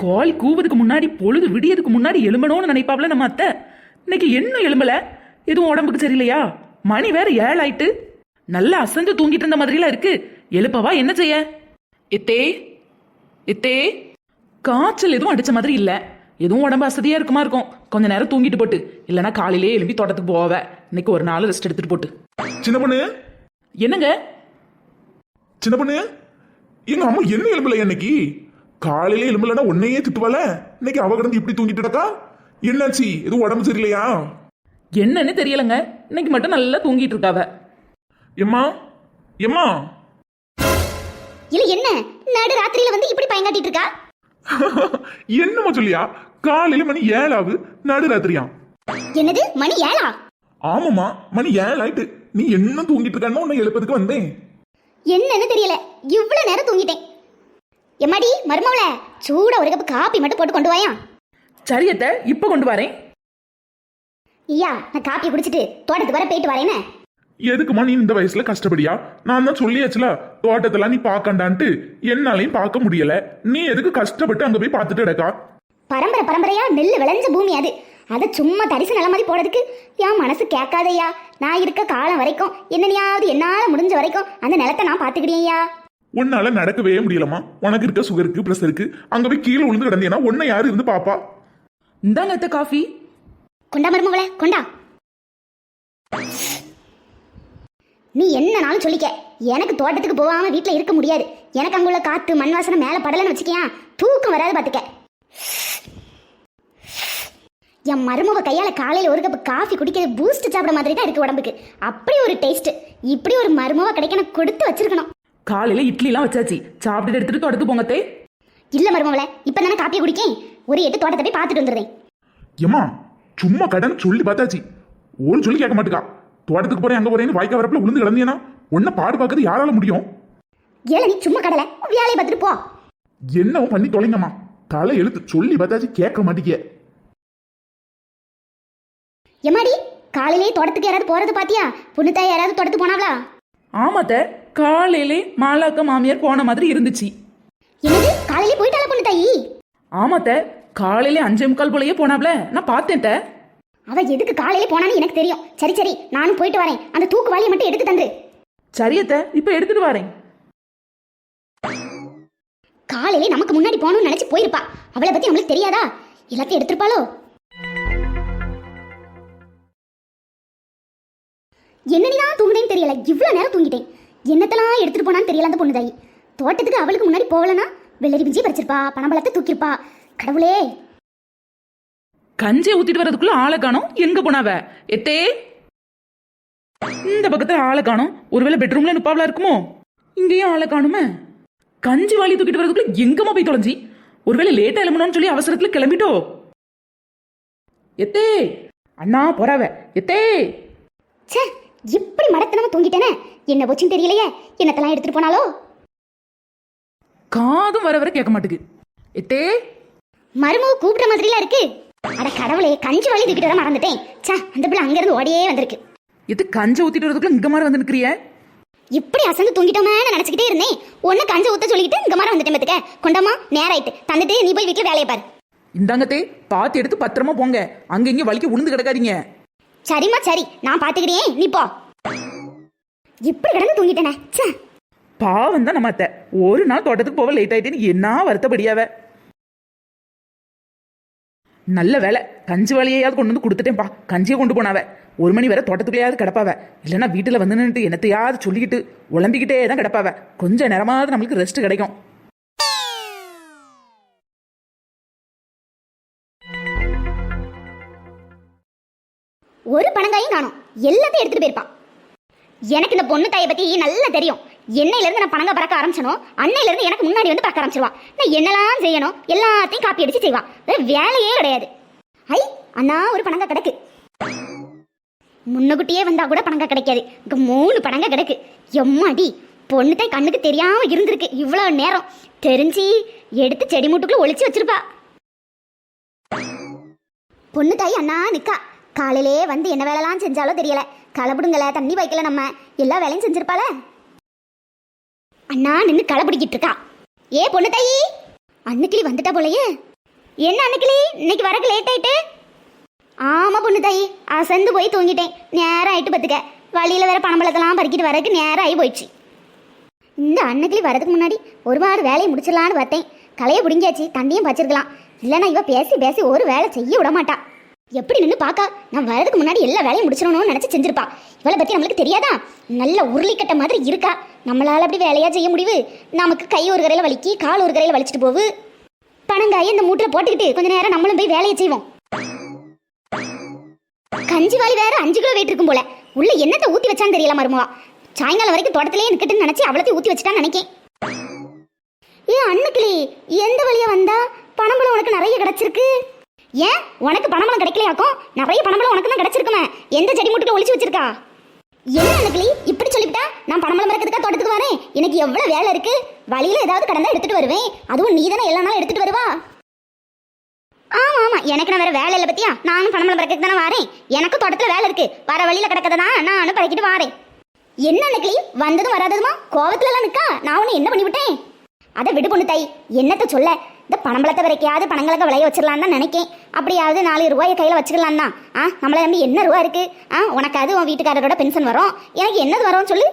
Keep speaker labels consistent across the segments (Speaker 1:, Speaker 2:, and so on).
Speaker 1: கோழி கூவதுக்கு முன்னாடி பொழுது விடியதுக்கு முன்னாடி எலும்பணும்னு நினைப்பாப்ல நம்ம அத்தை? இன்னைக்கு என்ன எலும்பல எதுவும் உடம்புக்கு சரியில்லையா? மணி வேற ஏழாயிட்டு. நல்லா அசந்து தூங்கிட்டு இருந்த மாதிரிலாம் இருக்கு. எழுப்பவா என்ன செய்ய? எத்தே எத்தே. காய்ச்சல் எதுவும் அடிச்ச மாதிரி இல்ல. எதுவும் உடம்பு அசதியா இருக்குமா இருக்கும். கொஞ்ச நேரம் தூங்கிட்டு போட்டு. இல்லைன்னா காலையிலே எழும்பி தோட்டத்துக்கு போவ. இன்னைக்கு ஒரு நாள் ரெஸ்ட் எடுத்துட்டு போட்டு.
Speaker 2: சின்ன பொண்ணு?
Speaker 1: என்னங்க?
Speaker 2: சின்ன பொண்ணு? எங்க அம்மா என்ன எலும்பல இன்னைக்கு? காலையில எலும்பலன்னா உன்னையே திட்டுவால இன்னைக்கு அவ கிடந்து இப்படி தூங்கிட்டு இருக்கா என்னாச்சு எதுவும் உடம்பு சரியில்லையா?
Speaker 1: என்னன்னு தெரியலங்க. இன்னைக்கு மட்டும் நல்லா தூங்கிட்டு இருக்காவ.
Speaker 2: எம்மா? எம்மா?
Speaker 3: இல்ல என்ன? நடு ராத்திரியில வந்து இப்படி பயங்காட்டிட்டு இருக்கா?
Speaker 2: என்னம்மா சொல்லியா? காலையில மணி ஏழாவது நடுராத்திரியா
Speaker 3: என்னது? மணி ஏழா?
Speaker 2: ஆமாம்மா மணி ஏழாயிட்டு. நீ என்ன தூங்கிட்டு இருக்கான்னு உன்னை எழுப்பதுக்கு வந்தேன்.
Speaker 3: என்னன்னு தெரியல. இவ்வளவு நேரம் தூங்கிட்டேன். எம்மாடி மருமவள? சூடா ஒரு கப் காப்பி மட்டும் போட்டு கொண்டு வாயா.
Speaker 1: சரியத்த இப்ப கொண்டு வரேன்.
Speaker 3: ஐயா நான் காப்பி குடிச்சிட்டு தோட்டத்துக்கு வர போயிட்டு வரேனே.
Speaker 2: எதுக்குமா நீ இந்த வயசுல கஷ்டப்படியா? நான் தான் சொல்லியாச்சுல தோட்டத்தெல்லாம் நீ பார்க்கண்டான்ட்டு என்னாலையும் பார்க்க முடியல. நீ எதுக்கு கஷ்டப்பட்டு அங்க போய் பார்த்துட்டு கிடக்கா?
Speaker 3: பரம்பரை பரம்பரையா நெல்லு விளைஞ்ச பூமி அது. அதை சும்மா தரிசு நில மாதிரி போடுறதுக்கு என் மனசு கேட்காதய்யா. நான் இருக்க காலம் வரைக்கும் என்னனையாவது என்னால முடிஞ்ச வரைக்கும் அந்த நிலத்தை நான் பாத்துக்கிட்டேன்யா
Speaker 2: உன்னால நடக்கவே முடியலமா உனக்கு இருக்க சுகர் இருக்கு பிரஷர் இருக்கு. அங்க போய் கீழே விழுந்து கிடந்தீங்கன்னா உன்னை யாரு இருந்து பாப்பா?
Speaker 1: இந்தாங்க அத்தை காஃபி.
Speaker 3: கொண்டா மருமவளே கொண்டா. நீ என்னனாலும் சொல்லிக்க. எனக்கு தோட்டத்துக்கு போகாம வீட்ல இருக்க முடியாது. எனக்கு அங்குள்ள காத்து மண் வாசனை மேல படலன்னு வச்சுக்கியா? தூக்கம் வராது பாத்துக்க. என் மருமவ கையால காலையில ஒரு கப் காஃபி குடிக்கிறது பூஸ்ட் சாப்பிட மாதிரி தான் இருக்கு உடம்புக்கு. அப்படி ஒரு டேஸ்ட் இப்படி ஒரு மருமவ கிடைக்கணும் கொடுத்து வச்சிருக்கணும்.
Speaker 1: காலையில இட்லிலாம் வச்சாச்சு. சாப்பிட்டுட்டு எடுத்துட்டு தோட்டத்துக்கு போங்க அத்தை.
Speaker 3: இல்ல மருமவளே இப்ப தானே காப்பியை குடிக்கேன். ஒரு எட்டு தோட்டத்தை போய் பார்த்துட்டு வந்துடுறேன்.
Speaker 2: ஏமா சும்மா கடன் சொல்லி பார்த்தாச்சு. ஒரு சொல்லி கேட்க மாட்டுக்கா. தோட்டத்துக்கு போறேன் அங்க போறேன்னு வாய்க்கா வரப்புல விழுந்து கிடந்தீங்கன்னா உன்னை பாடு பார்க்கறது யாரால முடியும்?
Speaker 3: ஏல நீ சும்மா கடலை. வேலையை பார்த்துட்டு போ.
Speaker 2: என்னவும் பண்ணி தொலைங்கம்மா. தலை எழுத்து சொல்லி பார்த்தாச்சு கேட்க மாட்டேங்க
Speaker 3: எம்மாடி காலையிலே தோட்டத்துக்கு யாராவது போறது பாத்தியா பொண்ணு தாய் யாராவது தோட்டத்துக்கு போனாவளா?
Speaker 1: ஆமாத்த காலையிலே மாலாக்க மாமியார் போன மாதிரி இருந்துச்சு.
Speaker 3: என்னது? காலையிலே போயிட்டாளா பொண்ணு தாயி?
Speaker 1: ஆமாத்த காலையிலே அஞ்சே முக்கால் போலயே போனாப்ல. நான் பார்த்தேன்.
Speaker 3: அவ எதுக்கு காலையிலே போனான்னு எனக்கு தெரியும். சரி சரி நானும் போயிட்டு வரேன். அந்த தூக்கு வாளியை மட்டும் எடுத்து தந்துரு.
Speaker 1: சரி அத்தை இப்ப எடுத்துட்டு வரேன்.
Speaker 3: காலையிலே நமக்கு முன்னாடி போகணும்னு நினைச்சு போயிருப்பா. அவளை பத்தி நம்மளுக்கு தெரியாதா? எல்லாத்தையும் எடுத்திருப்பாளோ? என்னதான் தூங்குதேன்னு தெரியல. இவ்வளவு நேரம் தூங்கிட்டேன். என்னத்தெல்லாம் எடுத்துட்டு போனான்னு தெரியல அந்த பொண்ணு தாயி தோட்டத்துக்கு அவளுக்கு முன்னாடி போகலனா வெள்ளரி பிஞ்சி பறிச்சிருப்பா பணம்பழத்தை தூக்கியிருப்பா. கடவுளே.
Speaker 1: கஞ்சியை ஊத்திட்டு வர்றதுக்குள்ள ஆளை காணோம். எங்க போனாவ? எத்தே. இந்த பக்கத்துல ஆளை காணோம். ஒருவேளை பெட்ரூம்ல நிப்பாவலா இருக்குமோ? இங்கேயும் ஆளை காணுமே. கஞ்சி வாளி தூக்கிட்டு வர்றதுக்குள்ள எங்கம்மா போய் தொலைஞ்சி? ஒருவேளை லேட்டா எழுமணும்னு சொல்லி அவசரத்துல கிளம்பிட்டோ? எத்தே. அண்ணா போறாவ. எத்தே.
Speaker 3: ச்சே இப்படி மடத்தனமா தூங்கிட்டேனே? என்ன போச்சுன்னு தெரியலையே. என்னத்தெல்லாம் எடுத்துட்டு போனாலோ?
Speaker 1: காதும் வர வர கேட்க மாட்டுக்கு. எத்தே?
Speaker 3: மருமக கூப்பிடுற மாதிரிலாம் இருக்கு. அட கடவுளே கஞ்சி வழி தூக்கிட்டு வர மறந்துட்டேன். ச்சே அந்த பிள்ளை அங்கிருந்து ஓடியே வந்திருக்கு.
Speaker 1: எது கஞ்சி ஊத்திட்டு வரதுக்குள்ள இங்க மாதிரி வந்து நிக்கிறிய
Speaker 3: இப்படி அசந்து தூங்கிட்டோமேன்னு நினைச்சுக்கிட்டே இருந்தேன். ஒன்னு கஞ்ச ஊத்த சொல்லிக்கிட்டு இங்க மாதிரி வந்துட்டேன் பத்துக்க. கொண்டாமா நேரம் ஆயிட்டு தந்துட்டு நீ போய் வீட்டுல வேலையை பாரு.
Speaker 1: இந்தாங்கத்தே பார்த்து எடுத்து பத்திரமா போங்க. அங்க இங்க வலிக்க உளுந்து கிடக்காதீங்க.
Speaker 3: சரிம்மா சரி. நான் பாத்துக்கிறேன். நீ போ. இப்படி கிடந்து தூங்கிட்டேனே? ச்சே.
Speaker 1: பாவம் தான் நம்ம அத்தை. ஒரு நாள் தோட்டத்துக்கு போக லேட் ஆயிட்டேன்னு என்ன வருத்தப்படியாவ நல்ல வேலை. கஞ்சி வழியையாவது கொண்டு வந்து கொடுத்துட்டேன்ப்பா. கஞ்சியை கொண்டு போனாவ ஒரு மணி வரை தோட்டத்துக்குள்ளேயாவது கிடப்பாவ இல்லைன்னா வீட்டில் வந்து நின்றுட்டு என்னத்தையாவது சொல்லிக்கிட்டு உழம்பிக்கிட்டே தான் கிடப்பாவ கொஞ்ச நேரமாவது நம்மளுக்கு ரெஸ்ட் கிடைக்கும்.
Speaker 3: ஒரு பணங்காயும் காணும் எல்லாத்தையும் எடுத்துட்டு போயிருப்பான். எனக்கு இந்த பொண்ணு தாயை பத்தி நல்லா தெரியும். என்னையில இருந்து நான் பணங்க பறக்க ஆரம்பிச்சனோ அன்னையிலேருந்து எனக்கு முன்னாடி வந்து பறக்க ஆரம்பிச்சிருவா. நான் என்னெல்லாம் செய்யணும் எல்லாத்தையும் காப்பி அடிச்சு செய்வா. வேலையே கிடையாது. ஐ அண்ணா ஒரு பணங்க கிடக்கு. முன்னகுட்டியே வந்தா கூட பணங்க கிடைக்காது. இங்க மூணு பணங்க கிடக்கு. எம்மாடி பொண்ணு தாய் கண்ணுக்கு தெரியாம இருந்திருக்கு. இவ்வளவு நேரம். தெரிஞ்சு எடுத்து செடி மூட்டுக்குள்ள ஒளிச்சு வச்சிருப்பா. பொண்ணு தாய் அண்ணா நிக்கா. காலையிலே வந்து என்ன வேலைலாம் செஞ்சாலோ தெரியல. களப்பிடுங்கல தண்ணி வைக்கல நம்ம. எல்லா வேலையும் செஞ்சிருப்பாள. அண்ணா நின்று களை பிடிக்கிட்டு இருக்கா. ஏ பொண்ணு தாயி அன்னைக்கிளி வந்துட்டா போலயே. என்ன அன்னைக்கிளி? இன்னைக்கு வரக்கு லேட் ஆயிட்டு. ஆமாம் பொண்ணு தாயி அசந்து போய் தூங்கிட்டேன். நேரம் ஆயிட்டு பத்துக்க வழியில் வேற பணம்பழத்தெல்லாம் பறிக்கிட்டு வரக்கு நேரம் ஆகி போயிடுச்சு. இந்த அன்னைக்கிளி வரதுக்கு முன்னாடி ஒரு ஒருபாடு வேலையை முடிச்சிடலான்னு பார்த்தேன். களையை பிடிங்கியாச்சு தண்ணியும் பச்சிருக்கலாம். இல்லைன்னா இவ பேசி பேசி ஒரு வேலை செய்ய விட மாட்டா. எப்படி நின்று பார்க்கா நான் வரதுக்கு முன்னாடி எல்லா வேலையும் முடிச்சிடணும்னு நினச்சி செஞ்சிருப்பா. இவளை பற்றி நம்மளுக்கு தெரியாதா? நல்ல உருளிக்கட்ட மாதிரி இருக்கா? நம்மளால் அப்படி வேலையாக செய்ய முடிவு? நமக்கு கை ஒரு கரையில் வலிக்கி கால் ஒரு கரையில் வலிச்சிட்டு போகு பணங்காய இந்த மூட்டில் போட்டுக்கிட்டு கொஞ்ச நேரம் நம்மளும் போய் வேலையை செய்வோம். கஞ்சி வாளி வேற அஞ்சு கிலோ வெயிட் இருக்கும் போல. உள்ள என்னத்தை ஊத்தி வச்சான்னு தெரியல மருமவா. சாயங்காலம் வரைக்கும் தோட்டத்திலே நிக்கட்டுன்னு நினச்சி அவ்வளோத்தையும் ஊத்தி வச்சுட்டான்னு நினைக்கேன். ஏ அண்ணுக்கிளி எந்த வழியா வந்தா? பணம்பளம் உனக்கு நிறைய கிடைச்சிருக்கு. ஏன்? உனக்கு பணம்பழம் கிடைக்கலையாக்கும்? நிறைய பணம்பழம் உனக்கு தான் கிடைச்சிருக்குமே. எந்த செடி முட்டுல ஒளிச்சு வச்சிருக்கா? என்ன அன்னைக்கிளி இப்படி சொல்லிவிட்டா? நான் பணம்பழம் மறக்கிறதுக்கா தோட்டத்துக்கு வரேன் எனக்கு எவ்வளவு வேலை இருக்கு? வழியில ஏதாவது கடந்தா எடுத்துட்டு வருவேன். அதுவும் நீ தானே எல்லா நாளும் எடுத்துட்டு வருவா? ஆமா ஆமா எனக்கு நான் வேற வேலை இல்லை பத்தியா? நானும் பணமலம் பறக்க தானே வரேன். எனக்கும் தோட்டத்துல வேலை இருக்கு. வர வழியில கிடக்கதை நானும் பறக்கிட்டு வாரேன். என்ன நக்கிளி வந்ததும் வராததுமா? கோவத்துல எல்லாம் நிக்கா? நான் உன்னை என்ன பண்ணிவிட்டேன்? அதை விடு பொண்ணு தை என்னத்த சொல்ல? இந்த பணம்பழத்தை வரைக்காவது பணங்களுக்கு விளைய வச்சிடலான்னு தான் நினைக்கேன். அப்படியாவது நாலு ரூபாயை கையில் வச்சுக்கலாம் தான் ஆ நம்மளை நம்பி என்ன ரூபா இருக்கு? ஆ உனக்கு அது உன் வீட்டுக்காரரோட பென்ஷன் வரும். எனக்கு என்னது வரும்னு சொல்லு.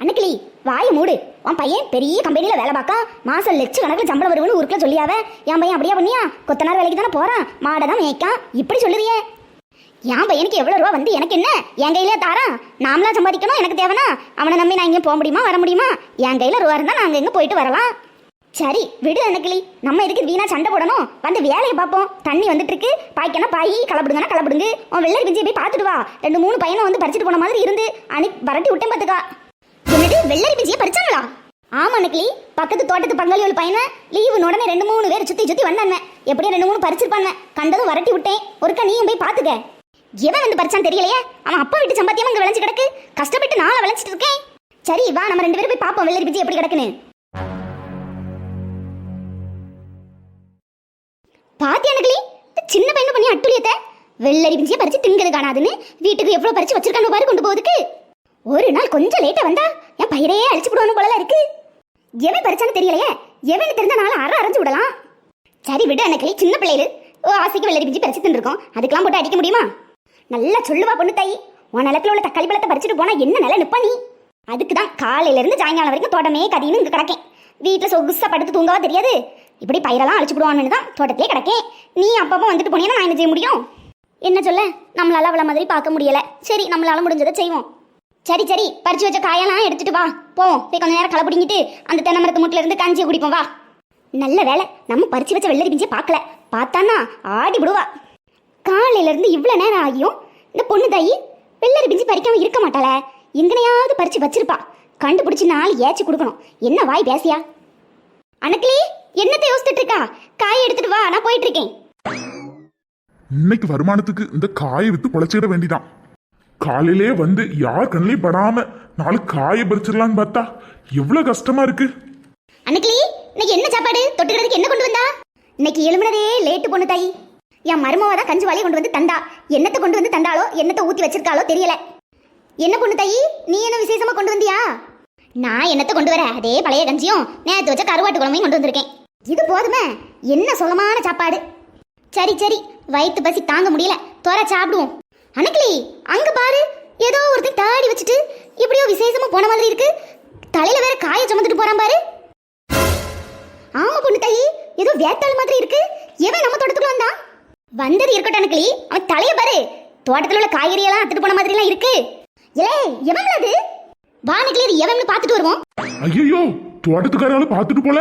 Speaker 3: அன்னைக்கிளி வாய் மூடு. உன் பையன் பெரிய கம்பெனியில் வேலை பார்க்கா மாதம் லட்ச கணக்கில் சம்பளம் வரும்னு ஊருக்குள்ள சொல்லியாவ? என் பையன் அப்படியே பண்ணியா? கொத்தனார் வேலைக்கு தானே போகிறான் மாடை தான் மேய்க்கான். இப்படி சொல்லுறியே என் பையனுக்கு எவ்வளோ ரூபா வந்து எனக்கு என்ன? என் கையிலே தாரா? நாமளாம் சம்பாதிக்கணும்? எனக்கு தேவைனா? அவனை நம்பி நான் இங்கே போக முடியுமா? வர முடியுமா? என் கையில் ரூபா இருந்தால் நாங்கள் எங்கே போயிட்டு வரலாம். சரி விடு அன்னைக்கிளி நம்ம எதுக்கு வீணா சண்டை போடணும்? வந்து வேலையை பார்ப்போம். தண்ணி வந்துட்டு இருக்கு பாய்க்கனா பாய் கலப்பிடுங்கன்னா கலப்பிடுங்க. உன் வெள்ளரி பிஞ்சியை போய் பார்த்துட்டு வா. ரெண்டு மூணு பையனை வந்து பறிச்சுட்டு போன மாதிரி இருந்து. அனி வரட்டி விட்டேன் பார்த்துக்கா. என்னது வெள்ளரி பிஞ்சியை பறிச்சாங்களா? ஆமா அன்னைக்கிளி பக்கத்து தோட்டத்து பங்காளி ஒரு பையனை லீவு உடனே ரெண்டு மூணு பேர் சுத்தி சுத்தி வந்தாங்க எப்படியும் ரெண்டு மூணு பறிச்சிருப்பாங்க. கண்டதும் வரட்டி விட்டேன். ஒருக்கா நீயும் போய் பார்த்துக்க. எவன் வந்து பறிச்சான் தெரியலையே? அவன் அப்பா வீட்டு சம்பாத்தியமா இங்க விளைஞ்சு கிடக்கு. கஷ்டப்பட்டு நாளை விளைச்சிட்டு இருக்கேன். சரி வா நம்ம ரெண்டு பேரும் போய் பார்ப்போம். வெள்ளரி பிஞ்சி எப்படி கிடக்குன்னு. பாத்தியா நகலி சின்ன பையன் பண்ணி அட்டுலியத்தை வெள்ளரி பிஞ்சியை பறிச்சு திங்கிறது காணாதுன்னு வீட்டுக்கு எவ்வளோ பறிச்சு வச்சிருக்காங்க பாரு கொண்டு போகுதுக்கு ஒரு நாள் கொஞ்சம் லேட்டாக வந்தா என் பயிரையே அழிச்சு விடுவானு போல இருக்கு. எவன் பறிச்சான்னு தெரியலையே? எவன் தெரிஞ்ச நாள் அற அரைஞ்சு விடலாம். சரி விடு எனக்கு சின்ன பிள்ளைகள் ஓ ஆசைக்கு வெள்ளரி பிஞ்சு பறிச்சு தின்னுருக்கோம். அதுக்கெல்லாம் போட்டு அடிக்க முடியுமா? நல்லா சொல்லுவா பொண்ணு தாய். உன் நிலத்துல உள்ள தக்காளி பழத்தை பறிச்சுட்டு போனா என்ன நில நிப்பா நீ? அதுக்கு தான் காலையிலேருந்து சாயங்காலம் வரைக்கும் தோட்டமே கதின்னு இங்கே கிடக்கேன். வீட்டில் சொகுசாக படுத்து தூங்கவா தெரியாது. இப்படி பயிரெல்லாம் அழிச்சு விடுவான்னு தான் தோட்டத்திலே கிடக்கேன் நீ அப்பப்போ வந்துட்டு போனீங்கன்னா நான் என்ன செய்ய முடியும்? என்ன சொல்ல? நம்மளால அவ்வளோ மாதிரி பார்க்க முடியல. சரி நம்மளால முடிஞ்சதை செய்வோம். சரி சரி பறிச்சு வச்ச காயெல்லாம் எடுத்துட்டு வா. போவோம். போய் கொஞ்ச நேரம் களை பிடிங்கிட்டு அந்த தென்னை மரத்து முட்டில இருந்து கஞ்சியை குடிப்போம். வா. நல்ல வேலை நம்ம பறிச்சு வச்ச வெள்ளரி பிஞ்சே பார்க்கல. பார்த்தானா ஆடி விடுவா. காலையில இருந்து நேரம் ஆகியும் இந்த பொண்ணு தாயி வெள்ளரி பிஞ்சு பறிக்காம இருக்க மாட்டாள. எங்கனையாவது பறிச்சு வச்சிருப்பா. கண்டுபிடிச்சி நாள் ஏச்சு கொடுக்கணும். என்ன வாய் பேசியா? அனக்கிளி என்னத்தை யோசிச்சுட்டு இருக்கா? காய் எடுத்துட்டு வா நான் போயிட்டு இருக்கேன்
Speaker 2: இன்னைக்கு வருமானத்துக்கு இந்த காயை வித்து பொழைச்சிட வேண்டிதான். காலையிலே வந்து யார் கண்ணிலையும் படாம நாலு காயை பறிச்சிடலான்னு பார்த்தா எவ்வளவு கஷ்டமா இருக்கு.
Speaker 3: அன்னைக்கிளி இன்னைக்கு என்ன சாப்பாடு? தொட்டுக்கிறதுக்கு என்ன கொண்டு வந்தா? இன்னைக்கு எழுமுனதே லேட்டு பொண்ணு தாயி. என் மருமவ தான் கஞ்சி வாளியை கொண்டு வந்து தந்தா. என்னத்தை கொண்டு வந்து தந்தாளோ என்னத்தை ஊத்தி வச்சிருக்காளோ தெரியல. என்ன பொண்ணு தாயி நீ என்ன விசேஷமா கொண்டு வந்தியா? நான் என்னத்தை கொண்டு வர? அதே பழைய கஞ்சியும் நேத்து வச்ச கருவாட்டு குழம்பையும் கொண்டு வந்திருக்கேன். இது போதுமே. என்ன சுகமான சாப்பாடு? சரி சரி. வயிற்று பசி தாங்க முடியல. தோற சாப்பிடுவோம். அன்னைக்கிளி அங்க பாரு. ஏதோ ஒருத்தர் தாடி வச்சுட்டு எப்படியோ விசேஷமா போன மாதிரி இருக்கு. தலையில வேற காய சுமந்துட்டு போறான் பாரு. ஆமா பொண்ணு தாயி. ஏதோ வேத்தாள் மாதிரி இருக்கு. எவன் நம்ம தோட்டத்துக்குள்ள வந்தான் வந்தது இருக்கட்டும் அனுக்கிளி அவன் தலைய பாரு. தோட்டத்துல உள்ள காய்கறி எல்லாம் அத்துட்டு போன மாதிரி எல்லாம் இருக்கு. ஏலே எவன் அது? வா எவன் பார்த்துட்டு வருவோம்.
Speaker 2: ஐயோ தோட்டத்துக்காரால பார்த்துட்டு போல.